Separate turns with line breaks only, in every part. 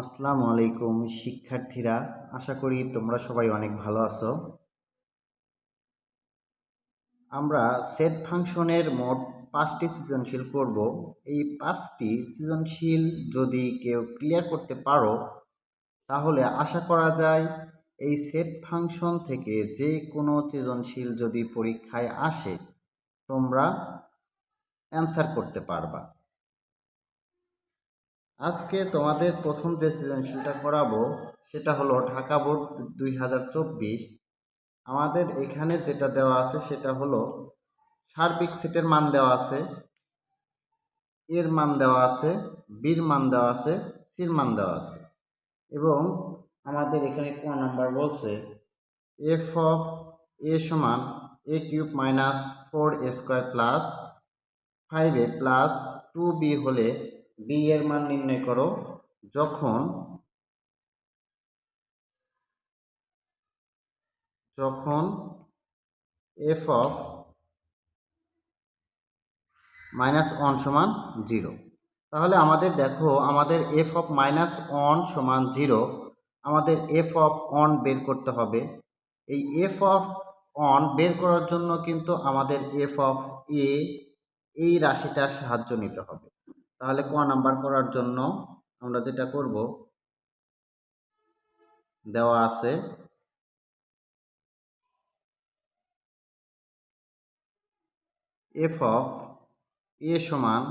আসসালামু আলাইকুম শিক্ষার্থীরা, আশা করি তোমরা সবাই অনেক ভালো আছো। আমরা সেট ফাংশনের মোট পাঁচটি সৃজনশীল করব। এই পাঁচটি সৃজনশীল যদি কেউ ক্লিয়ার করতে পারো, তাহলে আশা করা যায় এই সেট ফাংশন থেকে যে কোনো সৃজনশীল যদি পরীক্ষায় আসে, তোমরা অ্যান্সার করতে পারবা। আজকে তোমাদের প্রথম যে সৃজনশীলটা করাবো, সেটা হলো ঢাকা বোর্ড দুই হাজার চব্বিশ। আমাদের এখানে যেটা দেওয়া আছে, সেটা হলো সার্বিক সেটের মান দেওয়া আছে, এর মান দেওয়া আছে, বির মান দেওয়া আছে, সির মান দেওয়া আছে। এবং আমাদের এখানে ক নাম্বার বলছে, এফ অফ এ সমান A cube minus four A square plus five A plus two B হলে বি এর মান নির্ণয় করো। যখন যখন এফ অফ মাইনাস ওয়ান সমান জিরো তাহলে আমাদের দেখো, আমাদের এফ অফ মাইনাস ওয়ান সমান জিরো আমাদের এফ অফ অন বের করতে হবে। এই এফ অফ অন বের করার জন্য কিন্তু আমাদের এফ অফ এ এই রাশিটার সাহায্য নিতে হবে। তাহলে ক নাম্বার করার জন্য আমরা যেটা করব, দেওয়া আছে। এফ অফ এ সমান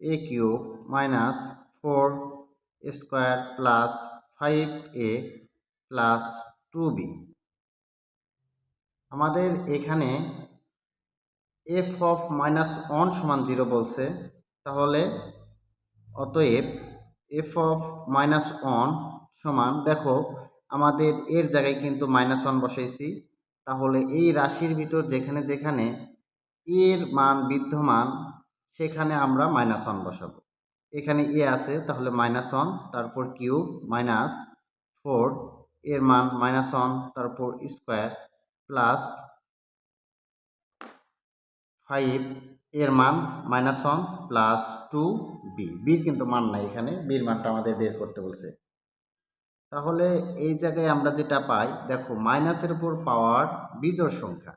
A cube minus four square plus five A plus two B আমাদের এখানে এফ অফ মাইনাস ওয়ান সমান জিরো বলছে। তাহলে অতএব এফ অফ মাইনাস ওয়ান সমান, দেখো আমাদের এর জায়গায় কিন্তু মাইনাস ওয়ান বসাইছি। তাহলে এই রাশির ভিতর যেখানে যেখানে এর মান বিদ্যমান, সেখানে আমরা মাইনাস ওয়ান বসাবো। এখানে এ আছে, তাহলে মাইনাস ওয়ান তারপর কিউব মাইনাস ফোর এর মান মাইনাস ওয়ান তারপর স্কোয়ার প্লাস ফাইভ এর মান minus one plus two B বির কিন্তু মান নাই এখানে বির মানটা আমাদের বের করতে বলছে। তাহলে এই জায়গায় আমরা যেটা পাই, দেখো মাইনাসের উপর পাওয়ার বিজোড় সংখ্যা।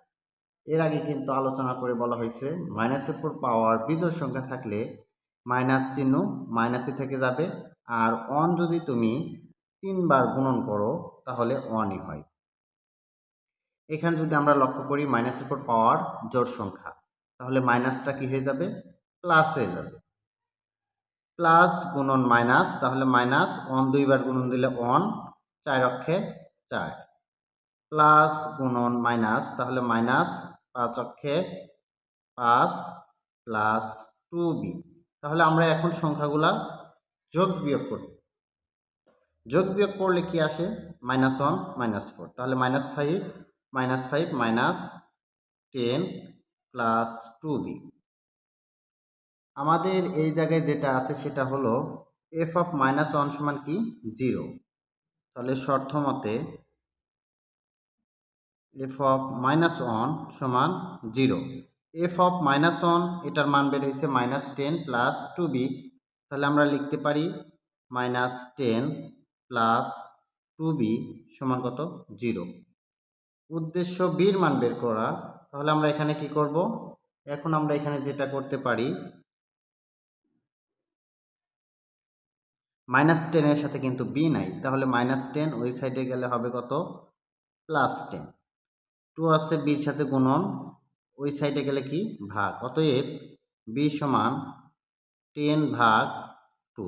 এর আগে কিন্তু আলোচনা করে বলা হয়েছে মাইনাসের উপর পাওয়ার বিজোড় সংখ্যা থাকলে মাইনাস চিহ্ন মাইনাসে থেকে যাবে, আর অন যদি তুমি তিনবার গুণন করো, তাহলে অনই হয়। এখানে যদি আমরা লক্ষ্য করি মাইনাসের উপর পাওয়ার জোড় সংখ্যা। তাহলে মাইনাসটা কি হয়ে যাবে? প্লাস হয়ে যাবে। প্লাস গুণন মাইনাস, তাহলে মাইনাস অন দুইবার গুণন দিলে অন চার অক্ষে চার। প্লাস গুণন মাইনাস, তাহলে মাইনাস পাঁচ অক্ষে পাঁচ প্লাস টু বি। তাহলে আমরা এখন সংখ্যাগুলা যোগ বিয়োগ করি যোগ বিয়োগ করলে কি আসে? Minus one, minus four. তাহলে minus five minus five, minus ten plus two B আমাদের এই জায়গায় যেটা আছে সেটা হলো এফ অফ মাইনাস ওয়ান সমান কি? জিরো তাহলে শর্ত মতে এফ অফ মাইনাস ওয়ান সমান zero F of minus one এটার মান বের হয়েছে minus ten plus two B তাহলে আমরা লিখতে পারি minus ten plus two B সমান কত? জিরো উদ্দেশ্য বির মান বের করা। তাহলে আমরা এখানে কি করব? এখন আমরা এখানে যেটা করতে পারি মাইনাস টেনের সাথে কিন্তু বি নাই, তাহলে মাইনাস টেন ওই সাইডে গেলে হবে কত? প্লাস টেন টু আছে বির সাথে গুণন, ওই সাইডে গেলে কি? ভাগ। অতএব বি সমান টেন ভাগ টু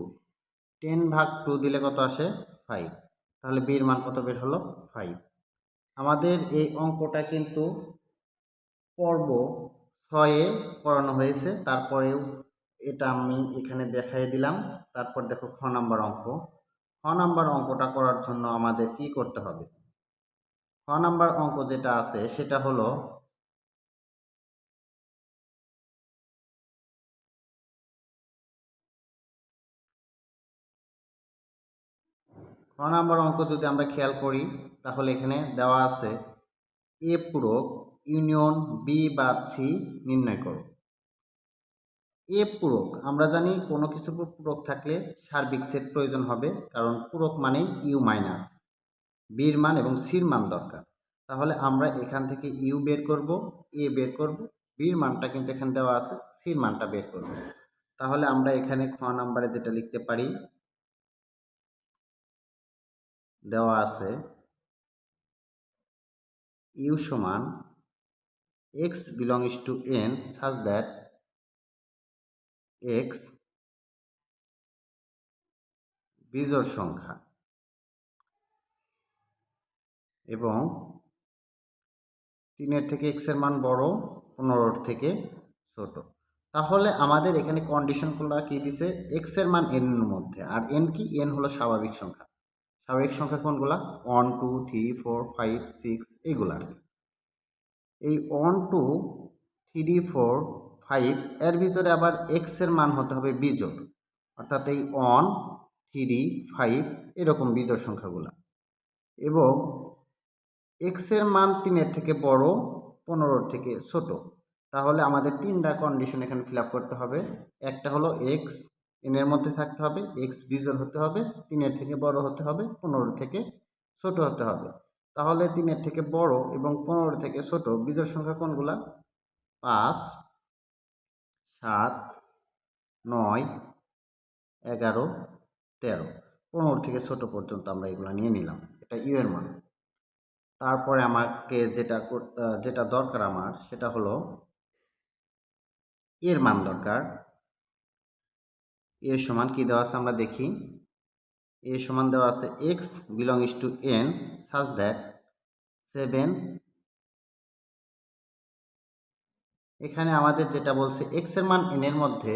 টেন ভাগ টু দিলে কত আসে? ফাইভ তাহলে বির মান কত বের হলো? ফাইভ আমাদের এই অঙ্কটা কিন্তু পর্ব ছয়ে করানো হয়েছে। তারপরেও এটা আমি এখানে দেখাই দিলাম। তারপর দেখো খ নাম্বার অঙ্ক। খ নাম্বার অঙ্কটা করার জন্য আমাদের কি করতে হবে? খ নাম্বার অঙ্ক যেটা আছে, সেটা হলো খ নাম্বার অঙ্ক যদি আমরা খেয়াল করি, তাহলে এখানে দেওয়া আছে, এ পূরক ইউনিয়ন বি বা সি নির্ণয় করো। এ পূরক, আমরা জানি কোনো কিছু পূরক থাকলে সার্বিক সেট প্রয়োজন হবে, কারণ পূরক মানেই ইউ মাইনাস। বির মান এবং সির মান দরকার। তাহলে আমরা এখান থেকে ইউ বের করব, এ বের করব, বির মানটা কিন্তু এখানে দেওয়া আছে, সির মানটা বের করব। তাহলে আমরা এখানে খ নাম্বারে যেটা লিখতে পারি, দেওয়া আছে, ইউ সমান X belongs to N such that X বিজোড় সংখ্যা এবং তিনের থেকে এক্সের মান বড়, পনেরোর থেকে ছোট। তাহলে আমাদের এখানে কন্ডিশনগুলো কি দিছে? এক্সের মান এর মধ্যে। আর এন কি? এন হলো স্বাভাবিক সংখ্যা। স্বাভাবিক সংখ্যা কোনগুলা? One two three four five six এইগুলো আর কি। এই one two three four five এর ভিতরে আবার এক্সের মান হতে হবে বিজোড়। অর্থাৎ এই ওয়ান থ্রি ফাইভ এরকম বিজোড় সংখ্যাগুলো। এবং এক্সের মান তিনের থেকে বড়, পনেরোর থেকে ছোট। তাহলে আমাদের তিনটা কন্ডিশন এখানে ফিল করতে হবে। একটা হলো এক্স এনের মধ্যে থাকতে হবে। এক্স বিজোড় হতে হবে, তিনের থেকে বড় হতে হবে পনেরো থেকে ছোট হতে হবে। তাহলে তিনের থেকে বড় এবং পনেরো থেকে ছোট বিজোড় সংখ্যা কোনগুলা? পাঁচ, সাত, নয়, এগারো, তেরো। পনেরো থেকে ছোট পর্যন্ত আমরা এগুলো নিয়ে নিলাম। এটা ইউ এর মান। তারপরে আমাকে যেটা যেটা দরকার আমার, সেটা হলো এর মান দরকার। এর সমান কি দেওয়া আছে আমরা দেখি। এ সমান দেওয়া আছে X belongs to N such that seven. এখানে আমাদের যেটা বলছে এক্সের মান এন এর মধ্যে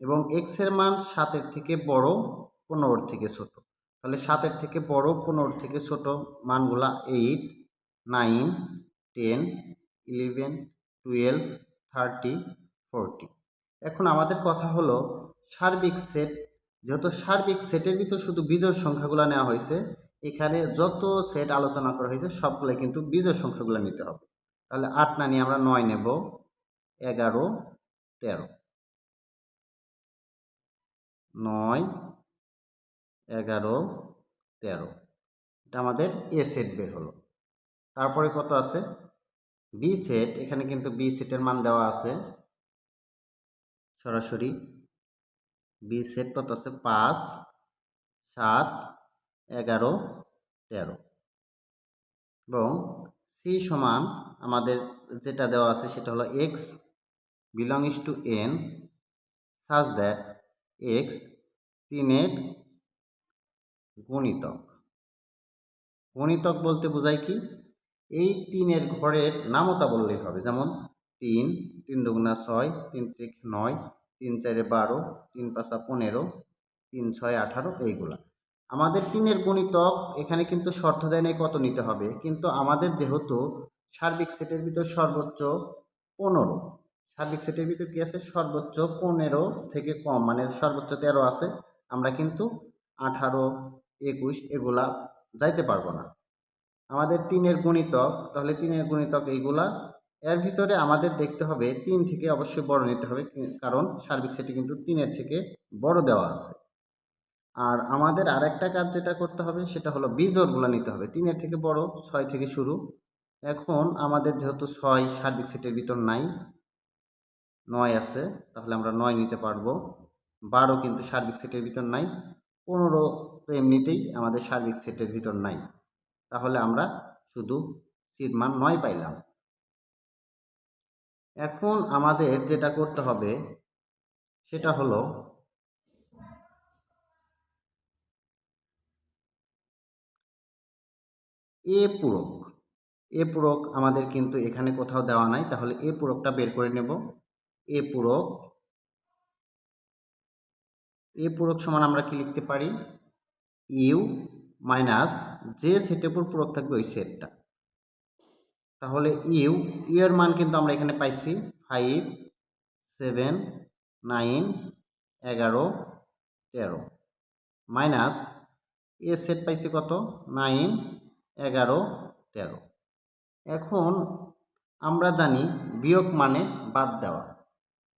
এবং এক্সের মান সাতের থেকে বড়, পনেরোর থেকে ছোট। তাহলে সাতের থেকে বড়, পনেরোর থেকে ছোট মানগুলা eight nine ten eleven twelve thirty forty এখন আমাদের কথা হলো, সার্বিক সেট যেহেতু সার্বিক সেটের ভিতর শুধু বীজের সংখ্যাগুলো নেওয়া হয়েছে এখানে যত সেট আলোচনা করা হয়েছে সবগুলো কিন্তু বীজের সংখ্যাগুলো নিতে হবে। তাহলে আট না নিয়ে আমরা নয় নেব, এগারো, তেরো। নয়, এগারো, তেরো। এটা আমাদের এ সেট বের হলো। তারপরে কত আছে? বি সেট এখানে কিন্তু বি সেটের মান দেওয়া আছে। সরাসরি। বি সেট কত আছে? পাঁচ, সাত এগারো, তেরো। এবং সি সমান আমাদের যেটা দেওয়া আছে সেটা হলো X belongs to N such that X তিনের গণিতক। গণিতক বলতে বোঝায় কি? এই তিনের ঘরের নামতা বললেই হবে। যেমন তিন তিন দুগুণা ছয়, তিন ত্রিক নয়, তিন চারে বারো, তিন পাঁচা পনেরো, তিন ছয় আঠারো, এইগুলা। আমাদের তিনের গণিতক এখানে কিন্তু শর্ত দেয় নেই কত নিতে হবে। কিন্তু আমাদের যেহেতু সার্বিক সেটের ভিতর সর্বোচ্চ পনেরো, সার্বিক সেটের ভিতর কী আছে? সর্বোচ্চ পনেরো থেকে কম মানে সর্বোচ্চ তেরো আছে, আমরা কিন্তু আঠারো, একুশ এগুলা যাইতে পারব না। আমাদের তিনের গুণিতক, তাহলে তিনের গুণিতক এইগুলা, এর ভিতরে আমাদের দেখতে হবে তিন থেকে অবশ্যই বড় নিতে হবে, কারণ সার্বিক সেটে কিন্তু তিনের থেকে বড় দেওয়া আছে। আর আমাদের আরেকটা কাজ যেটা করতে হবে সেটা হলো বিজোড়গুলো নিতে হবে। তিনের থেকে বড়, ছয় থেকে শুরু। এখন আমাদের যেহেতু ছয় সার্বিক সেটের ভিতর নাই, নয় আছে, তাহলে আমরা নয় নিতে পারব। বারো কিন্তু সার্বিক সেটের ভিতর নাই, পনেরো তো এমনিতেই আমাদের সার্বিক সেটের ভিতর নাই। তাহলে আমরা শুধু সিট মান নয় পাইলাম। এখন আমাদের যেটা করতে হবে সেটা হলো এ পূরক। এ পূরক আমাদের কিন্তু এখানে কোথাও দেওয়া নাই, তাহলে এ পূরকটা বের করে নেব। এ পূরক এ পূরক সমান আমরা কি লিখতে পারি? ইউ মাইনাস যে সেটের উপর পূরক থাকবে ওই সেটটা তাহলে ইউ এর মান কিন্তু আমরা এখানে পাইছি ফাইভ সেভেন নাইন এগারো, তেরো। মাইনাস এ সেট পাইছি কত? নাইন এগারো, তেরো। এখন আমরা জানি বিয়োগ মানে বাদ দেওয়া।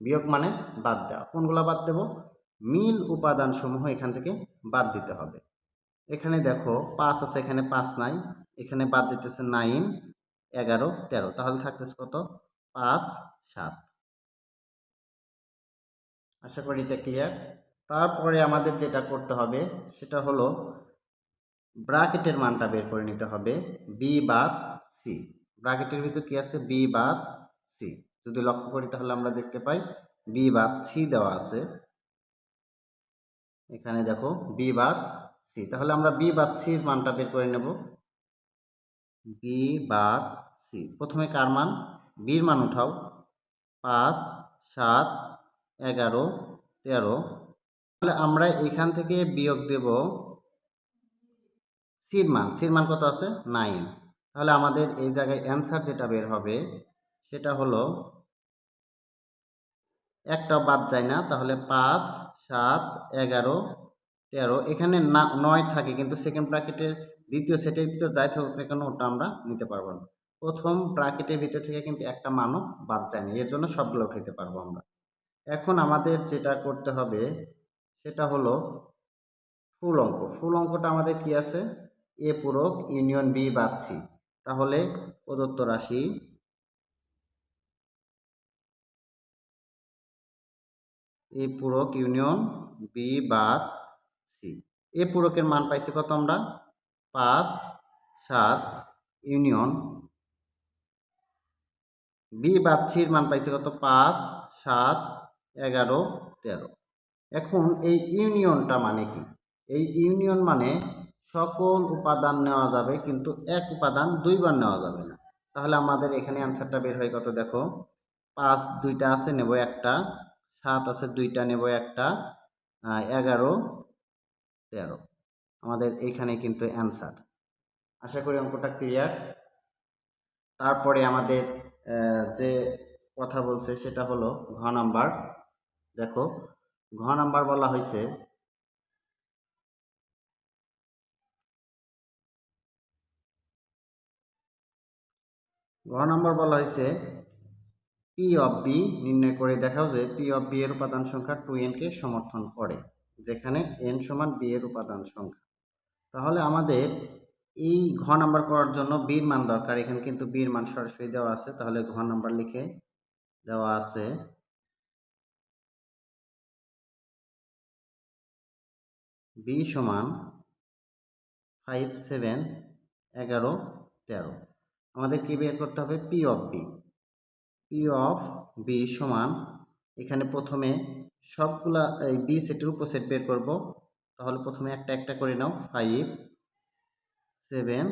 বিয়োগ মানে বাদ দেওয়া। কোনগুলো বাদ দেব? মিল উপাদান সমূহ এখান থেকে বাদ দিতে হবে। এখানে দেখো পাঁচ আছে, এখানে পাঁচ নাই। এখানে বাদ দিতেছে নাইন, এগারো, তেরো। তাহলে থাকতেছে কত? পাঁচ, সাত। আশা করি এটা ক্লিয়ার তারপরে আমাদের যেটা করতে হবে, সেটা হলো ব্রাকেটের মানটা বের করে নিতে হবে বি বাদ সি ব্রাকেটের ভিতর কি আছে? বি বাদ সি যদি লক্ষ্য করি তাহলে আমরা দেখতে পাই বি বাদ সি দেওয়া আছে। এখানে দেখো বি বাদ সি তাহলে আমরা বি বাদ সির মানটা বের করে নেব। বি বাদ সি প্রথমে কার মান? বির মান উঠাও। পাঁচ, সাত, এগারো, তেরো। তাহলে আমরা এখান থেকে বিয়োগ দেব সির মান সির মান কত আছে? নাইন তাহলে আমাদের এই জায়গায় অ্যান্সার যেটা বের হবে, সেটা হলো একটা বাদ যায় না, তাহলে পাঁচ, সাত, এগারো, তেরো। এখানে না, নয় থাকে, কিন্তু সেকেন্ড ব্র্যাকেটের দ্বিতীয় সেটের ভিতরে যাই থাকুক না কেন, ওটা আমরা নিতে পারব না। প্রথম ব্র্যাকেটের ভিতর থেকে কিন্তু একটা মানও বাদ যায় না, এর জন্য সবগুলো খেতে পারব আমরা। এখন আমাদের যেটা করতে হবে, সেটা হলো ফুল অঙ্ক। ফুল অঙ্কটা আমাদের কি আছে? এ পূরক ইউনিয়ন বি বাদ সি। তাহলে প্রদত্ত রাশি এ পূরক ইউনিয়ন বি বাদ সি। এ পূরকের মান পাইছি কত আমরা? পাঁচ, সাত, ইউনিয়ন বি বাদ সির মান পাইছি কত? পাঁচ, সাত, এগারো, তেরো। এখন এই ইউনিয়নটা মানে কি? এই ইউনিয়ন মানে সকল উপাদান নেওয়া যাবে, কিন্তু এক উপাদান দুইবার নেওয়া যাবে না। তাহলে আমাদের এখানে অ্যান্সারটা বের হয় কত দেখো। পাঁচ দুইটা আছে, নেব একটা। সাত আছে, দুইটা নেব একটা। এগারো, তেরো। আমাদের এইখানে কিন্তু অ্যান্সার আশা করি অঙ্কটা ক্লিয়ার তারপরে আমাদের যে কথা বলছে সেটা হলো ঘ নাম্বার দেখো, ঘ নাম্বার বলা হয়েছে ঘ নম্বর বলা হয়েছে পি অফ বি নির্ণয় করে দেখাও যে পি অফ বি এর উপাদান সংখ্যা টু এনকে সমর্থন করে, যেখানে এন সমান বি এর উপাদান সংখ্যা। তাহলে আমাদের এই ঘ নাম্বার করার জন্য বির মান দরকার। এখানে কিন্তু বির মান সরাসরি দেওয়া আছে। তাহলে ঘ নাম্বার লিখে দেওয়া আছে বি সমান ফাইভ সেভেন এগারো, তেরো। আমাদের কি বের করতে হবে? P of B P of B সমান এখানে প্রথমে সবগুলা, এই বি সেটের উপসেট বের করব। তাহলে প্রথমে একটা একটা করে নাও। ফাইভ সেভেন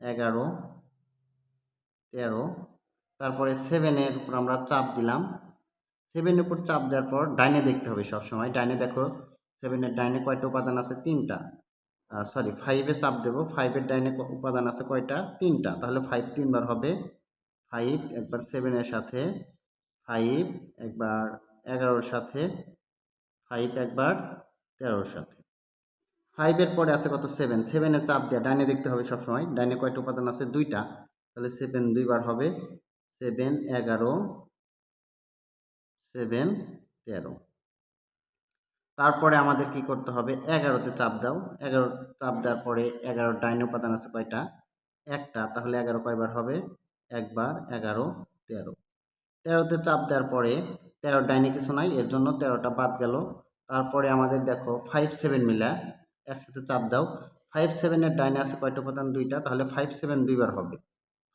এগারো, তেরো। তারপরে সেভেনের উপর আমরা চাপ দিলাম। সেভেনের উপর চাপ দেওয়ার পর ডাইনে দেখতে হবে সবসময়। ডাইনে দেখো সেভেনের ডাইনে কয়টা উপাদান আছে? তিনটা। সরি ফাইভে চাপ দেবো। ফাইভের ডাইনে উপাদান আছে কয়টা? তিনটা। তাহলে ফাইভ তিনবার হবে। ফাইভ একবার সেভেনের সাথে ফাইভ একবার এগারোর সাথে ফাইভ একবার তেরোর সাথে। ফাইভের পরে আছে কত? সেভেন সেভেনের চাপ দেওয়া ডাইনে দেখতে হবে সবসময়। ডাইনে কয়টা উপাদান আছে? দুইটা। তাহলে সেভেন দুইবার হবে। সেভেন এগারো সেভেন তেরো। তারপরে আমাদের কি করতে হবে? এগারোতে চাপ দাও। এগারো চাপ দেওয়ার পরে এগারো ডাইন উপাদান আছে কয়টা? একটা। তাহলে এগারো কয়বার হবে? একবার এগারো তেরো। তেরোতে চাপ দেওয়ার পরে তেরো ডাইনে কিছু নাই, এর জন্য তেরোটা বাদ গেল। তারপরে আমাদের দেখো ফাইভ সেভেন মিলা। একসাথে চাপ দাও। ফাইভ সেভেনের ডাইনে আছে কয়টা উপাদান দুইটা। তাহলে ফাইভ সেভেন দুইবার হবে।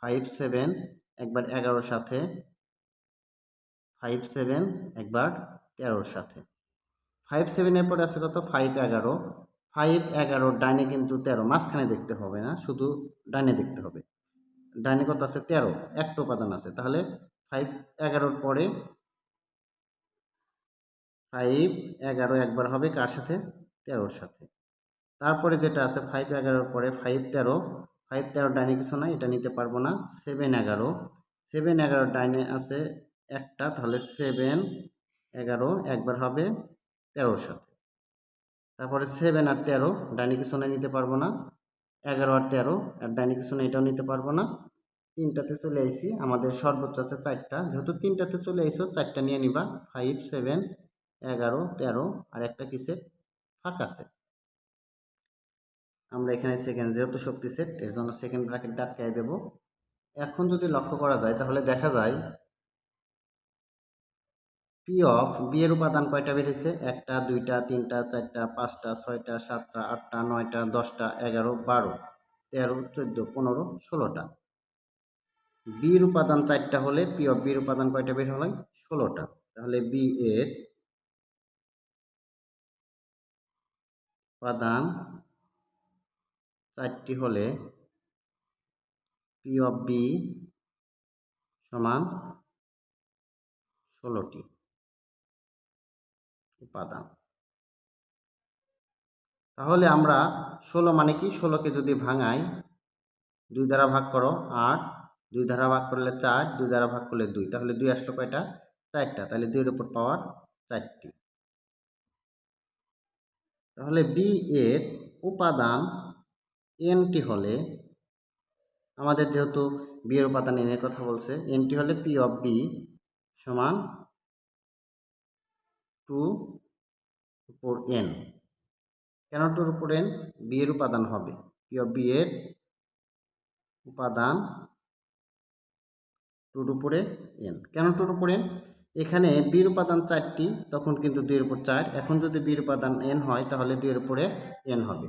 ফাইভ সেভেন একবার এগারোর সাথে ফাইভ সেভেন একবার তেরোর সাথে। ফাইভ সেভেনের পরে আছে কত? ফাইভ এগারো। ফাইভ এগারো ডাইনে কিন্তু তেরো। মাঝখানে দেখতে হবে না, শুধু ডাইনে দেখতে হবে। ডাইনে কত আছে? তেরো। একটা উপাদান আছে। তাহলে ফাইভ এগারোর পরে ফাইভ এগারো একবার হবে কার সাথে? তেরোর সাথে। তারপরে যেটা আছে, ফাইভ এগারোর পরে ফাইভ তেরো। ফাইভ তেরো ডাইনে কিছু না এটা নিতে পারব না। সেভেন এগারো। সেভেন এগারো ডাইনে আছে একটা, তাহলে সেভেন এগারো একবার হবে। তেরোর সাথে। তারপরে সেভেন আর তেরো ডাইনিকে সোনায় নিতে পারব না। এগারো আর তেরো, আর ডাইনিকে সোনা এটাও নিতে পারব না। তিনটাতে চলে আইছি, আমাদের সর্বোচ্চ আছে চারটা। যেহেতু তিনটাতে চলে আইসো চারটা নিয়ে নিবা। ফাইভ সেভেন এগারো, তেরো, আর একটা ফাঁকা সেট আমরা এখানে সেকেন্ড যেহেতু শক্তি সেট এর জন্য সেকেন্ড ব্র্যাকেট আটকাই দেব। এখন যদি লক্ষ্য করা যায়, তাহলে দেখা যায় পি অফ বি এর উপাদান কয়টা বেরিয়েছে একটা, দুইটা, তিনটা, চারটা, পাঁচটা, ছয়টা, সাতটা, আটটা, নয়টা, দশটা, এগারো, বারো, তেরো, চোদ্দ, পনেরো, ষোলোটা। বির উপাদান চারটা হলে পি অফ বির উপাদান কয়টা বের হয় ষোলোটা। তাহলে বি এর উপাদান চারটি হলে পি অফ বি সমান ষোলোটি। উপাদান তাহলে আমরা ষোলো মানে কি? ষোলোকে যদি ভাঙাই, দুই দ্বারা ভাগ করো আট, দুই দ্বারা ভাগ করলে চার, দুই দ্বারা ভাগ করলে দুই। তাহলে দুই আসলো কয়টা? চারটা। তাহলে দুইয়ের উপর পাওয়ার চারটি। তাহলে বি এর উপাদান এনটি হলে, আমাদের যেহেতু বি এর উপাদান এনের কথা বলছে এনটি হলে পি অফ বি সমান টু উপর এন কেন টুর উপর এন বি এর উপাদান হবে। পি বিয়ের উপাদান টুর উপরে এন কেন টুর উপর এন এখানে বিয়ের উপাদান চারটি, তখন কিন্তু দুইয়ের উপর চার। এখন যদি বির উপাদান এন হয়, তাহলে দুইয়ের উপরে এন হবে।